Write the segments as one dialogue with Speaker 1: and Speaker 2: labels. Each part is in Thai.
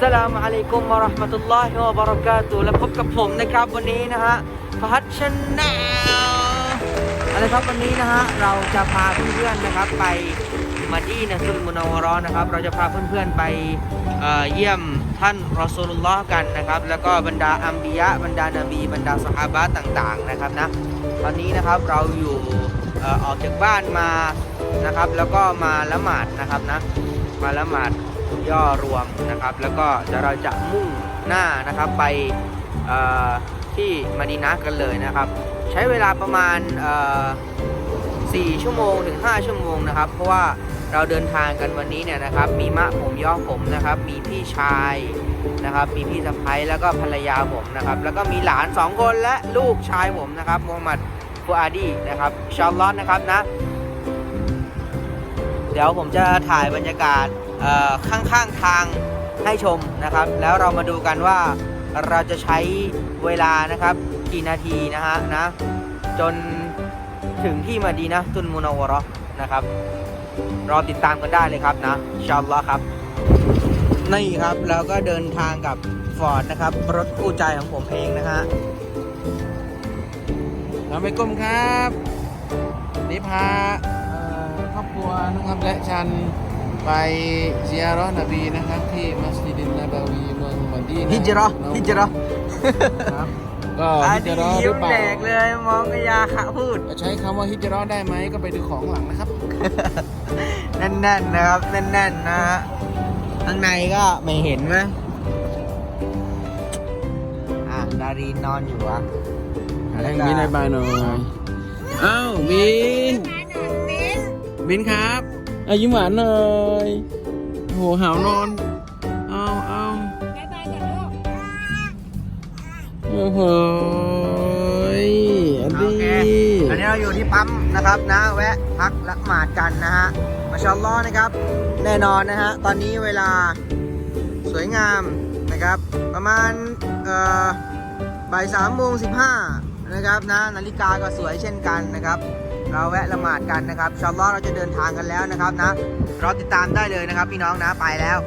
Speaker 1: สลามอะลัยกุมวะราะห์มะตุลลอฮิวะบะเราะกาตุฮ์และพบกับผมนะครับวันนี้นะฮะฟฮัดชแนลอะไรครับวันนี้นะฮะเราจะพาเพื่อนๆนะครับไปมาดีนะซุลมุนาวรอนะครับ เราจะพาเพื่อนๆไปเยี่ยมท่านรอซูลุลลอฮ์กันนะครับ แล้วก็บรรดาอัมบิยะบรรดานบีบรรดาสหาบะต่างๆนะครับนะตอนนี้นะครับเราอยู่ออกจากบ้านมานะครับ แล้วก็มาละหมาดนะครับนะมาละหมาด ย่อรวมนะครับ แล้วก็เดี๋ยวเราจะมุ่งหน้านะครับไปที่มาดีนะกันเลยนะครับ ใช้เวลาประมาณเอ่อ4ชั่วโมงถึง 5 ชั่วโมงนะครับ เพราะว่าเราเดินทางกันวันนี้เนี่ยนะครับ มีมะผมย่อผมนะครับ มีพี่ชายนะครับ มีพี่สะพ้ยแล้วก็ภรรยาผมนะครับ แล้วก็มีหลาน 2 คนและลูกชายผมนะครับมูฮัมหมัดฟูอาดีนะครับชาอัลลอฮ์นะครับนะ เดี๋ยวผมจะถ่ายบรรยากาศ ข้างๆทางให้ชมนะครับ แล้วเรามาดูกันว่าเราจะใช้เวลานะครับกี่นาทีนะฮะนะจนถึงที่มาดีนะตุนมุนาวะเรอนะครับรอติดตามกันได้เลยครับนะอินชาอัลลอฮ์ครับนี่ครับเราก็เดินทางกับฟอร์ดนะครับรถคู่ใจของผมเองนะฮะ
Speaker 2: เราไปกลมครับนี่พาเอ่อครอบครัวนะครับและชัน ไปเซียารอห์นบีนะครับที่มัสยิดินนาบาวีเมืองมะดีนะ
Speaker 1: ฮิจเราะห์ฮิจเราะห์
Speaker 2: ครับก็
Speaker 1: อา
Speaker 2: ฮิจ
Speaker 1: ดี
Speaker 2: เราะห์ห
Speaker 1: ยิ้
Speaker 2: รื
Speaker 1: ม
Speaker 2: อเปล่า
Speaker 1: แดกเลยมองกระยาขาพูด
Speaker 2: จะใช้คำว่าฮิจเราะห์ได้ไหมก็ไปดูของหลังนะครับ
Speaker 1: แน่นๆนะครับแน่นๆนะฮะข้างในก็ไม่เห็นไหมอะดารีนนอนอยู่อะ
Speaker 2: แรงบินในบายหน่อยอ้าวบินบินครับ อายิ้มหวานหน่อยโหหาวนอนเอาเอาโอ้โหอัน
Speaker 1: โอ
Speaker 2: ดี
Speaker 1: เคอันนี้เราอยู่ที่ปั๊มนะครับนะ แวะพักละหมาดกันนะฮะ มาชาอัลลอนะครับ แน่นอนนะฮะ ตอนนี้เวลาสวยงามนะครับ ประมาณเอ่อบ่ายสามโมงสิบห้า นะครับนะนาฬิกาก็สวยเช่นกันนะครับ เราแวะละหมาดกันนะครับอินชาอัลลอฮ์เราจะเดินทางกันแล้วนะครับนะรอติดตามได้เลยนะครับพี่น้องนะไปแล้ว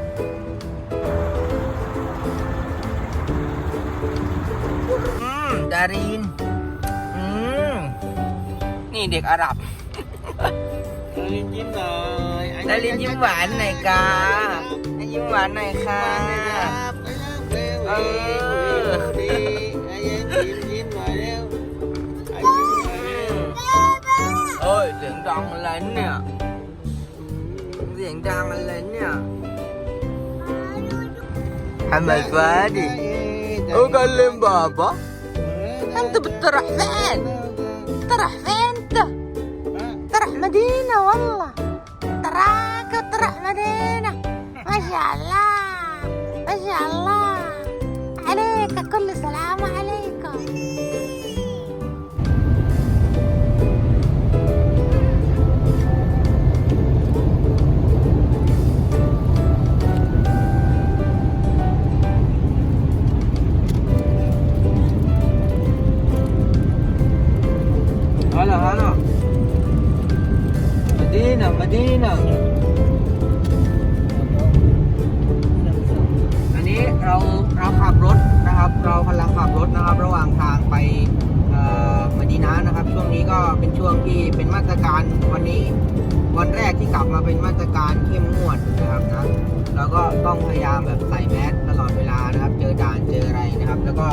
Speaker 1: อืมดารินอืมนี่เด็กอาหรับ
Speaker 2: ดารินยิ้มหน่อย
Speaker 1: ดารินยิ้มหวานหน่อยกาให้ยิ้มหวานหน่อยค่ะเออ
Speaker 2: ดั
Speaker 1: งอะไรเนี่ย เสียงดังอะไรเนี่ยทำไมฟ้าดิ โอ้กันเล่มบาบะ أنت بتروح فين؟ تروح فين أنت؟ تروح مدينة والله تراك تروح مدينة ما شاء الله ما شاء الله عليك كل سلام عليكم ก็เป็นช่วงที่เป็นมาตรการวันนี้ วันแรกที่กลับมาเป็นมาตรการเข้มงวดนะครับนะเราก็ต้องพยายามแบบใส่แมสตลอดเวลานะครับ เจอด่านเจออะไรนะครับ แล้วก็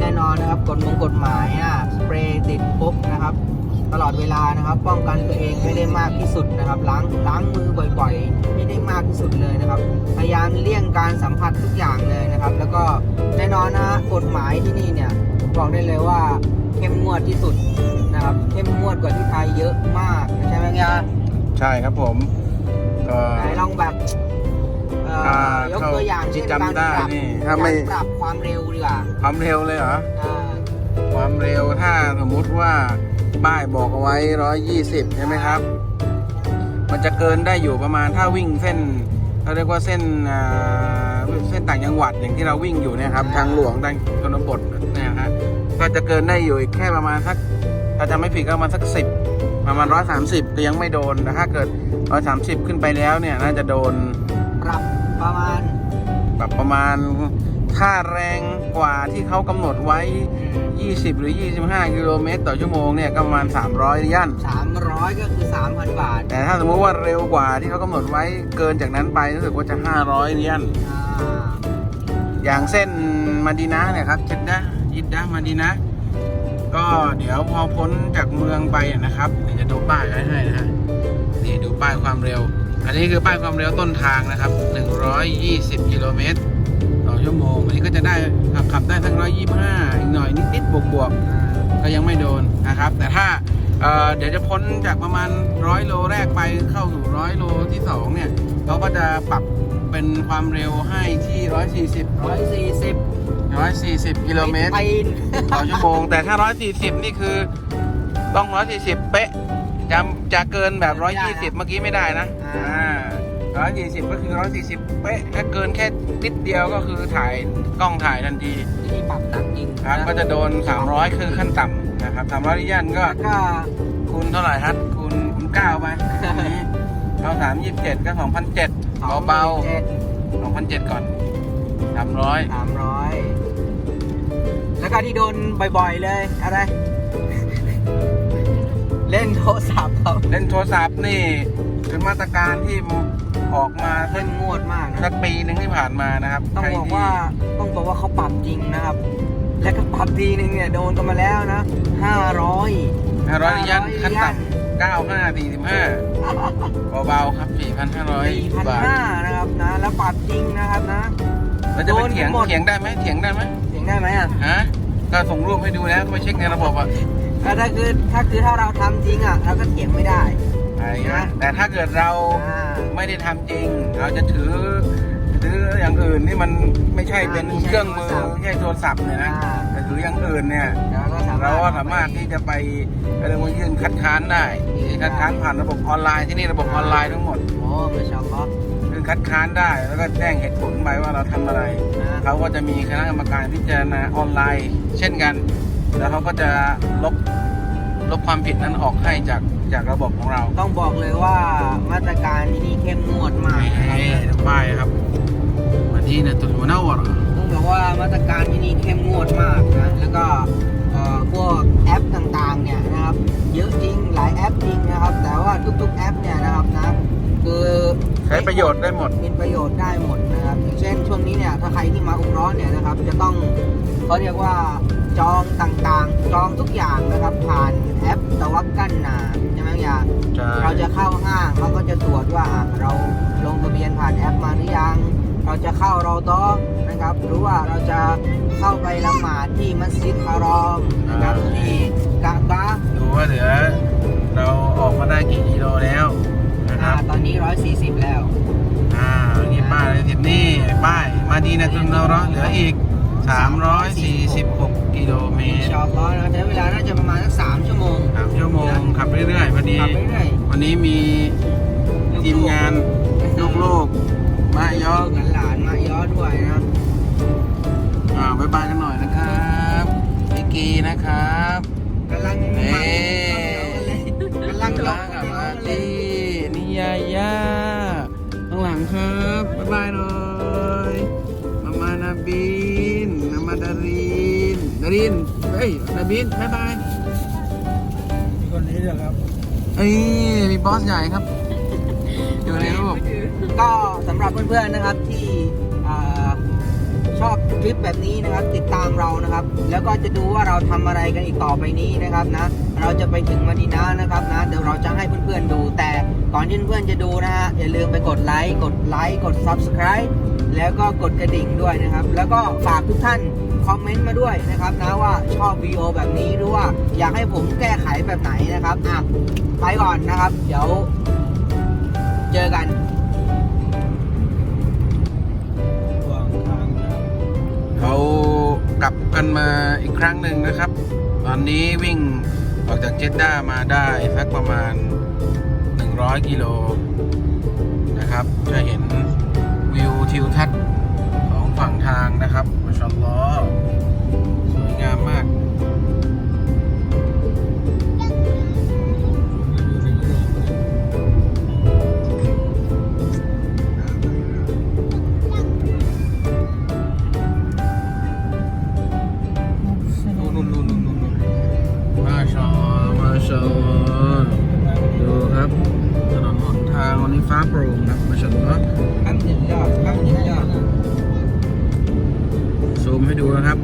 Speaker 1: แน่นอนนะครับกฎมงกฎหมายอะสเปรย์ติดพกนะครับ ตลอดเวลานะครับ ป้องกันตัวเองให้ได้มากที่สุดนะครับล้างล้างมือบ่อยๆให้ได้มากที่สุดเลยนะครับ พยายามเลี่ยงการสัมผัสทุกอย่างเลยนะครับ แล้วก็แน่นอนนะกฎหมายที่นี่เนี่ยบอกได้เลยว่าเข้มงวด ใช่
Speaker 2: ครับผมก็
Speaker 1: ไหนลองแบบเอ่อ
Speaker 2: ถ้าย
Speaker 1: กตัวอย่าง
Speaker 2: ที่
Speaker 1: เช่น
Speaker 2: จำ
Speaker 1: การ
Speaker 2: ได้
Speaker 1: ปรับ
Speaker 2: นี่ถ้าไม่
Speaker 1: การปรับความเร็วดีกว่า
Speaker 2: ความเร็วเลยเหรอ
Speaker 1: อ่า
Speaker 2: ความเร็วถ้าสมมุติว่าป้ายบอกเอาไว้ 120 ใช่ไหมครับ มันจะเกินได้อยู่ประมาณถ้าวิ่งเส้นเราเรียกว่าเส้นอ่าเส้นต่างจังหวัดอย่างที่เราวิ่งอยู่เนี่ยครับทางหลวงทางชนบทเนี่ยฮะก็จะเกินได้อยู่อีกแค่ประมาณสัก ถ้าจำไม่ผิดก็ประมาณสักสิบประมาณ130แต่ยังไม่โดนแต่ถ้าเกิด130ขึ้นไปแล้วเนี่ยน่าจะโดน
Speaker 1: ปรับประมาณ
Speaker 2: ปรับประมาณค่าแรงกว่าที่เขากำหนดไว้ 20 หรือ 25 กิโลเมตร ต่อชั่วโมงเนี่ยก็ประมาณ 300เหรียญ
Speaker 1: สามร้อยก็คือสามพันบาท
Speaker 2: แต่ถ้าสมมติว่าเร็วกว่าที่เขากำหนดไว้เกินจากนั้นไปรู้สึกว่าจะ 500เหรียญ
Speaker 1: อ่า
Speaker 2: อย่างเส้นมาดีนะเนี่ยครับเจ็ดนะยิดนะมาดีนะ ก็เดี๋ยวพอพ้นจากเมืองไปนะครับเดี๋ยวจะดูป้ายให้นะฮะนี่ดูป้ายความเร็ว อันนี้คือป้ายความเร็วต้นทางนะครับ 120 กิโลเมตรต่อชั่วโมง อันนี้ก็จะได้ขับขับได้ทั้ง 125 อีกหน่อยนิดๆบวกๆ ก็ยังไม่โดนนะครับ แต่ถ้าเเดี๋ยวจะพ้นจากประมาณร้อยโลแรกไปเข้าสู่ร้อยโลที่สองเนี่ยเขาก็จะปรับเป็นความเร็วให้ที่ 140
Speaker 1: ร้อยสี่สิบ
Speaker 2: 140 กิโลเมตร
Speaker 1: ไป
Speaker 2: ต่อชั่วโมงแต่ถ้า 140 นี่คือต้อง 140 เป๊ะจะจะเกินแบบ 120 เมื่อกี้ไม่ได้นะอ่า140 ก็คือ 140 เป๊ะถ้าเกินแค่นิดเดียวก็คือถ่ายกล้องถ่ายทันที
Speaker 1: ที่ปรับหนักจริง
Speaker 2: ครับก็จะโดน 300 คือขั้นต่ำนะครับ300ริยันก็
Speaker 1: แล้วก็
Speaker 2: คูณเท่าไหร่ฮัทคูณคูณ9ไปอันนี้เอา327ก็2,007เบา
Speaker 1: เจ็ด
Speaker 2: ๆ2,007ก่อน300
Speaker 1: สามร้อย แล้วก็ที่โดนบ่อยๆเลยอะไร เล่นโทรศัพท์เขา
Speaker 2: เล่นโทรศัพท์นี่เป็นมาตรการที่ออกมา
Speaker 1: เล่นงวดมากนะ
Speaker 2: สักปีหนึ่งที่ผ่านมานะครับ
Speaker 1: ต้องบอกว่าต้องบอกว่าเขาปรับจริงนะครับ และก็ปรับทีนึงเนี่ยโดนกันมาแล้วนะห้าร้อย
Speaker 2: ห้าร้อยยันขั้น
Speaker 1: ยัน
Speaker 2: ต่ำเก้าห้าสี่สิบห้าเบาๆครับสี่พันห้าร้อย
Speaker 1: สี่พัน
Speaker 2: บาท
Speaker 1: ห้านะครับนะ แล้วปรับจริงนะครับนะ
Speaker 2: เราจะไป
Speaker 1: โดน
Speaker 2: เถียง
Speaker 1: หมด
Speaker 2: เถียงได้ไหมเถียงได้ไหม
Speaker 1: เสียงได้ไหมอะ
Speaker 2: ฮะ ก็ส่งรูปให้ดูแล้วก็ไปเช็คในระบบอะ
Speaker 1: ก็ถ้าคือถ้าคือถ้าเราทำจริงอะเราก็เถียงไม่ได้
Speaker 2: อะไรนะแต่ถ้าเกิดเรา
Speaker 1: อ่า
Speaker 2: ไม่ได้ทำจริง เราจะถือถืออย่างอื่นที่มันไม่ใช่เป็น
Speaker 1: อ่าไม่ใช่
Speaker 2: เครื่องมือ
Speaker 1: โทรศัพท์
Speaker 2: ไม่ใช่โทรศัพท์เนี่ยนะ
Speaker 1: อ่า
Speaker 2: แต่ถืออย่างอื่นเนี่ย
Speaker 1: เราก็สามารถ
Speaker 2: เราก็สามารถที่จะไปเรียกว่ายื่นคัดค้านได้คัดค้านผ่านระบบออนไลน์ที่นี่ระบบออนไลน์ทั้งหมด
Speaker 1: โอ้ไม่ชอบเพราะ
Speaker 2: ยื่นคัดค้านได้แล้วก็แจ้งเหตุผลไปว่าเราทำอะไร
Speaker 1: นะ
Speaker 2: เขาก็จะมีคณะกรรมการพิจารณาออนไลน์ เช่นกัน แล้วเขาก็จะลบลบความผิดนั้นออกให้จากจากระบบของเรา
Speaker 1: ต้องบอกเลยว่ามาตรการที่นี่เข้มงวดมากนะครับ
Speaker 2: นี่ป้ายครับมาที่นะตุลมุนาวร
Speaker 1: ต้องบอกว่ามาตรการที่นี่เข้มงวดมากนะแล้วก็เอ่อพวกแอปต่างๆเนี่ยนะครับเยอะจริงหลายแอปจริงนะครับ แต่ว่าทุกๆแอปเนี่ยนะครับนะ คือ
Speaker 2: ใช้ประโยชน์ได้หมด
Speaker 1: มีประโยชน์ได้หมดนะครับอย่างเช่นช่วงนี้เนี่ยถ้าใครที่มาอุมร้อนเนี่ยนะครับ จะต้องเขาเรียกว่าจองต่างๆ จองทุกอย่างนะครับผ่านแอปตะวักกันนาใช่ไหมอย่างเราจะเข้าห้างเขาก็จะตรวจว่าอะเราลงทะเบียนผ่านแอปมาหรือยัง เราจะเข้ารอตอนะครับ หรือว่าเราจะเข้าไปละหมาดที่มัสยิดฮารอมนะครับ
Speaker 2: อ่า
Speaker 1: ที่กาบะ
Speaker 2: ดูว่าเหลือ เราออกมาได้กี่กิโลแล้ว นะค
Speaker 1: อ่า
Speaker 2: รับ
Speaker 1: ตอนนี้ 140 แล้ว
Speaker 2: อ่า นี่ป้ายเลยทิศนี่ป้ายมาดีนะตุนเราเหลืออีก 346 กิโลเม
Speaker 1: อิน
Speaker 2: ตร
Speaker 1: ชาอัลลอฮ์นะใช้เวลาน่าจะประมาณสัก3ชั่วโมง
Speaker 2: สามชั่วโมง ขับเรื่อยๆพอดี
Speaker 1: ขับไปเรื่อย
Speaker 2: วันนี้มี
Speaker 1: ๆ
Speaker 2: ทีมงานลูกๆมาย้อ
Speaker 1: ลูกหลานๆมาย้อนด้วยนะ
Speaker 2: อ่าบายบายกันหน่อยนะครับพี่กีนะครับ
Speaker 1: กำลัง
Speaker 2: เอ๊
Speaker 1: กำลัง
Speaker 2: กำ
Speaker 1: ล
Speaker 2: ลั
Speaker 1: ง
Speaker 2: ข้างหลังครับบายบายหน่อยมามานาบินนามาดารินดารินเฮ้ยนาบินบายบาย
Speaker 1: คนนี้เหรอครับ
Speaker 2: เอ้ยมีบอสใหญ่ครับอยู่ในรูป
Speaker 1: ก็สำหรับเพื่อนๆนะครับที่อ่าชอบคลิปแบบนี้นะครับ ติดตามเรานะครับ แล้วก็จะดูว่าเราทำอะไรกันอีกต่อไปนี้นะครับนะ เราจะไปถึงมาดีนานะครับนะเดี๋ยวเราจะให้เพื่อนๆดู แต่ก่อนที่เพื่อนๆจะดูนะฮะอย่าลืมไปกดไลค์กดไลค์กด Subscribe แล้วก็กดกระดิ่งด้วยนะครับ แล้วก็ฝากทุกท่านคอมเมนต์มาด้วยนะครับนะว่าชอบวีดีโอแบบนี้หรือว่าอยากให้ผมแก้ไขแบบไหนนะครับอะไปก่อนนะครับ เดี๋ยวเจอกัน
Speaker 2: เขากลับกันมาอีกครั้งหนึ่งนะครับ ตอนนี้วิ่ง ออกจากเจดด้ามาได้สักประมาณ 100 กิโลนะครับ จะเห็นวิวทิวทัศน์สองฝั่งทางนะครับมาชอัลลอฮ์สวยงามมาก ให้ดูนะครับ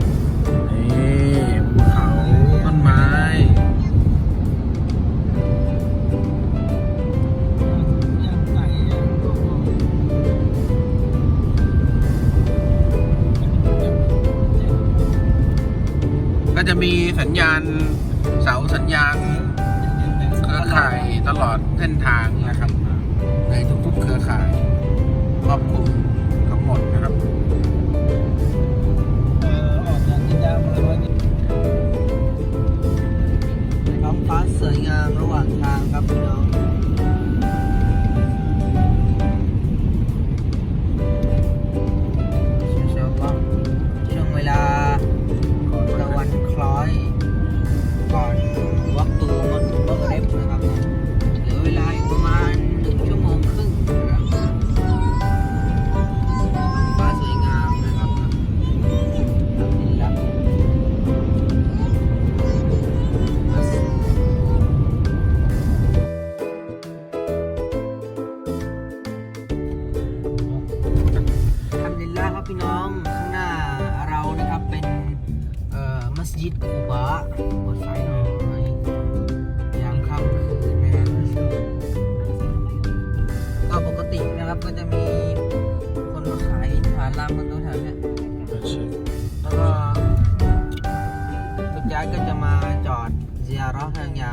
Speaker 2: Hương nhờ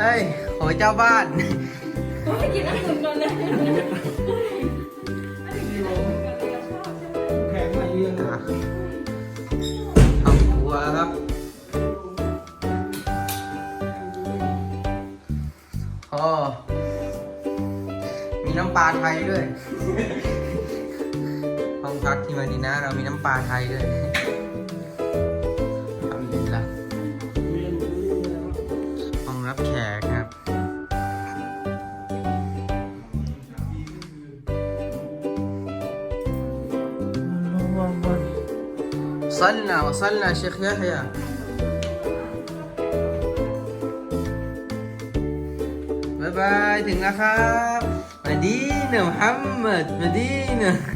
Speaker 2: เฮ้ย
Speaker 1: โหเจ้าบ้าน โอ้กินนหนึ่งก่นเลยมาเยี่ยมเลยทำครัวครับ โอมีน้ำปลาไทยด้วย ห้องพักที่มาดีนะ เรามีน้ำปลาไทยด้วย وصلنا وصلنا شيخ يحيى. باي باي ถึงแล้วครับ مدينة محمد مدينة.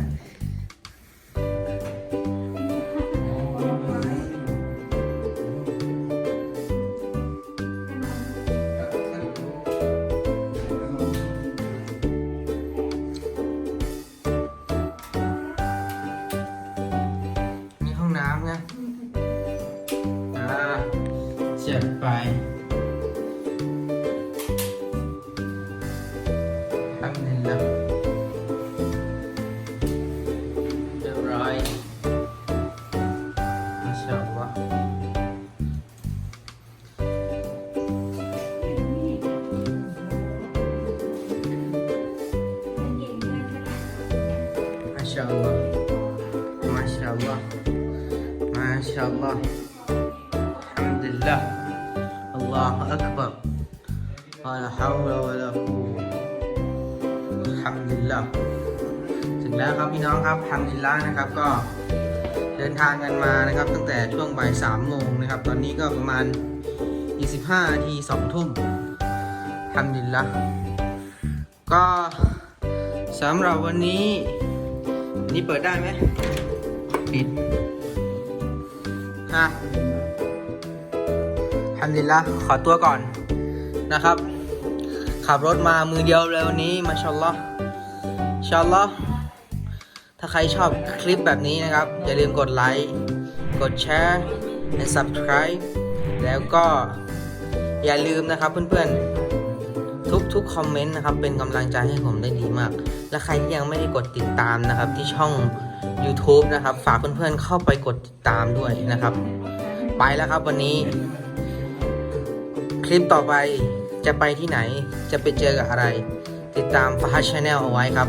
Speaker 1: ช่ละมาชาอัลลอฮ์มาชาอัลลอฮ์มาชาอัลลอฮ์ alhamdulillah الله أكبر ولا حول ولا قوة الحمد لله ถึงแล้วครับพี่น้องครับทำดินล้างนะครับก็ ดินทางกันมานะครับ ตั้งแต่ช่วงบ่ายสามโมงนะครับ ตอนนี้ก็ประมาณ 25นาทีสองทุ่มทำดินละก็สำหรับวันนี้ นี่เปิดได้ไหมปิดฮะทำดินละขอตัวก่อนนะครับ ขับรถมามือเดียวเลยวันนี้มาชอลล์ชอลล์าใครชอบคลิปแบบนี้นะครับ อย่าลืมกดไลค์ กดแชร์ และ subscribe แล้วก็อย่าลืมนะครับเพื่อนๆ ทุกๆคอมเมนต์นะครับ เป็นกำลังใจให้ผมได้ดีมาก และใครที่ยังไม่ได้กดติดตามนะครับที่ช่อง YouTube นะครับ ฝากเพื่อนๆเข้าไปกดติดตามด้วยนะครับ ไปแล้วครับวันนี้ คลิปต่อไปจะไปที่ไหนจะไปเจอกับอะไร ติดตามฟ้าชาแนลเอาไว้ครับ